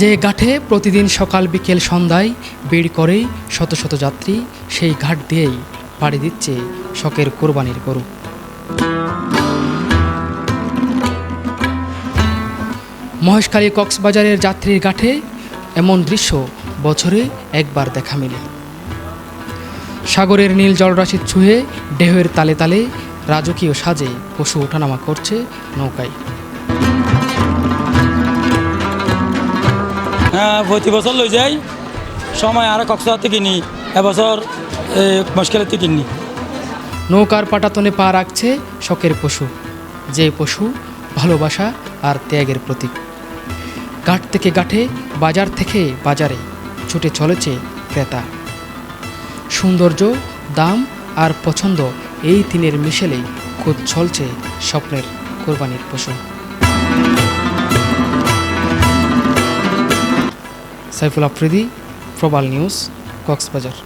যে ঘাটে প্রতিদিন সকাল বিকেল সন্ধ্যায় ভিড় করে শত শত যাত্রী, সেই ঘাট দিয়েই পাড়ি দিচ্ছে শখের কোরবানির গরু। মহেশখালী কক্সবাজারের যাত্রীর ঘাটে এমন দৃশ্য বছরে একবার দেখা মেলে। সাগরের নীল জলরাশি ছুঁয়ে ঢেউয়ের তালে তালে রাজকীয় সাজে পশু ওঠানামা করছে নৌকায়। প্রতি বছর লই যাই। সময় আর কক্সবাজার থেকে কিনি এবছর মুশকিলের থেকে কিনি নৌকার পাটাতনে পা রাখছে শখের পশু। যে পশু ভালোবাসা আর ত্যাগের প্রতীক। ঘাট থেকে ঘাটে, বাজার থেকে বাজারে ছুটে চলেছে ক্রেতা। সৌন্দর্য, দাম আর পছন্দ এই তিনের মিশেলেই খুদ চলছে স্বপ্নের কোরবানির পশু। সাইফুল আফ্রিদি প্রবাল নিউজ কক্সবাজার।